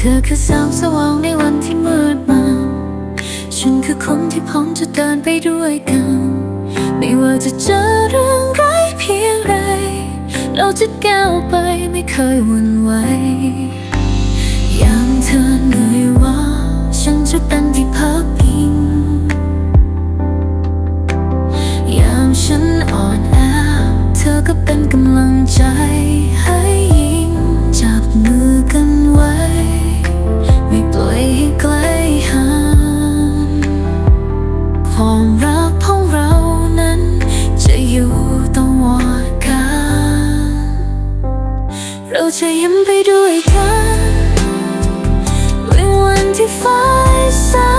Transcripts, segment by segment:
เธอคือแสงสว่างในวันที่มืดมา ฉันคือคนที่พร้อมจะเดินไปด้วยกัน ไม่ว่าจะเจอเรื่องไรเพียงไร เราจะก้าวไปไม่เคยวั่นไหว ราจะยิ้มไปด้วยกันในวันที่ฟ้าสา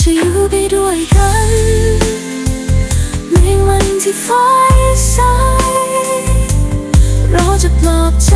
จะอยู่ไปด้วยกัน ในวันที่ไฟ้าใสเราจะปลอบใจ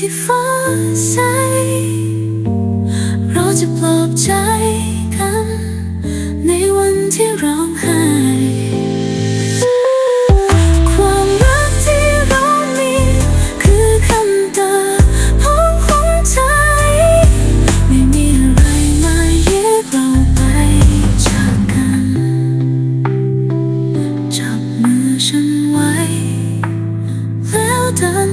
ที่ฟ้าใส เราจะปลอบใจกัน ในวันที่ร้องไห้ ความรักที่เรามี คือคำตอนของหัวใจ ไม่มีอะไรมาแยกเราไปจากกัน จับมือฉันไว้ แล้วเดิน